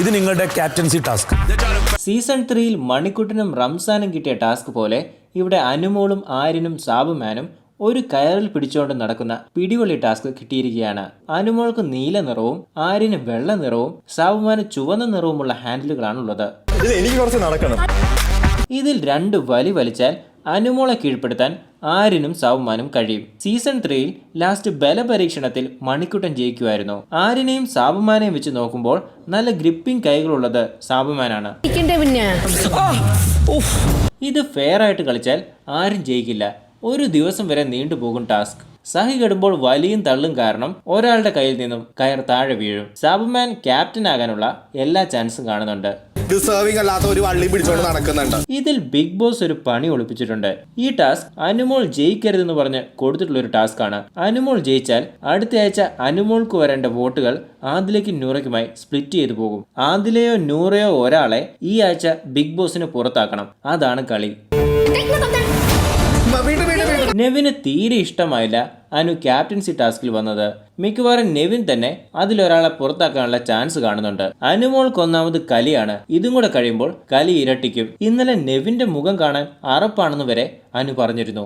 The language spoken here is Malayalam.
ഇത് നിങ്ങളുടെ ക്യാപ്റ്റൻസി ടാസ്ക്. സീസൺ ത്രീയിൽ മണിക്കുട്ടനും റംസാനും കിട്ടിയ ടാസ്ക് പോലെ ഇവിടെ അനുമോളും ആര്യനും സാബുമാനും ഒരു കയറിൽ പിടിച്ചുകൊണ്ട് നടക്കുന്ന പിടിവള്ളി ടാസ്ക് കിട്ടിയിരിക്കുകയാണ്. അനുമോൾക്ക് നീല നിറവും ആര്യന് വെള്ള നിറവും സാബുമാന് ചുവന്ന നിറവുമുള്ള ഹാൻഡിലുകളാണുള്ളത്. ഇത് എനിക്ക് കുറച്ച് നടക്കണം. ഇതിൽ രണ്ട് വലി വലിച്ചാൽ അനുമോളെ കീഴ്പ്പെടുത്താൻ ആരിനും സാവുമാനും കഴിയും. സീസൺ ത്രീയിൽ ലാസ്റ്റ് ബലപരീക്ഷണത്തിൽ മണിക്കുട്ടൻ ജയിക്കുമായിരുന്നു. ആരിനെയും സാബുമാനെയും വെച്ച് നോക്കുമ്പോൾ നല്ല ഗ്രിപ്പിംഗ് കൈകളുള്ളത് സാബുമാനാണ് ഇത് ഫെയർ ആയിട്ട് കളിച്ചാൽ ആരും ജയിക്കില്ല. ഒരു ദിവസം വരെ നീണ്ടുപോകും ടാസ്ക്. സഹി കെടുമ്പോൾ വലിയും തള്ളും കാരണം ഒരാളുടെ കയ്യിൽ നിന്നും കയർ താഴെ വീഴും. സാബുമാൻ ക്യാപ്റ്റൻ ആകാനുള്ള എല്ലാ ചാൻസും കാണുന്നുണ്ട്. ഡിസേർവിംഗ് അല്ലാത്ത ഒരു വള്ളി പിടിച്ചോണ്ട് നടക്കുന്നുണ്ട്. ഇതിൽ ബിഗ് ബോസ് ഒരു പണി ഒളിപ്പിച്ചിട്ടുണ്ട്. ഈ ടാസ്ക് അനുമോൾ ജയിക്കരുതെന്ന് പറഞ്ഞ് കൊടുത്തിട്ടുള്ള ഒരു ടാസ്ക് ആണ്. അനുമോൾ ജയിച്ചാൽ അടുത്ത ആഴ്ച അനുമോൾക്ക് വരേണ്ട വോട്ടുകൾ ആദിലേക്ക് നൂറയ്ക്കുമായി സ്പ്ലിറ്റ് ചെയ്തു പോകും. ആദിലയോ നൂറയോ ഒരാളെ ഈ ആഴ്ച ബിഗ് ബോസിന് പുറത്താക്കണം. അതാണ് കളി. വീട് നെവിന് തീരെ ഇഷ്ടമായില്ല അനു ക്യാപ്റ്റൻസി ടാസ്കിൽ വന്നത്. മിക്കവാറും നെവിൻ തന്നെ അതിലൊരാളെ പുറത്താക്കാനുള്ള ചാൻസ് കാണുന്നുണ്ട്. അനുമോൾക്ക് ഒന്നാമത് കലിയാണ്. ഇതും കൂടെ കഴിയുമ്പോൾ കലി ഇരട്ടിക്കും. ഇന്നലെ നെവിന്റെ മുഖം കാണാൻ അറപ്പാണെന്ന് വരെ അനു പറഞ്ഞിരുന്നു.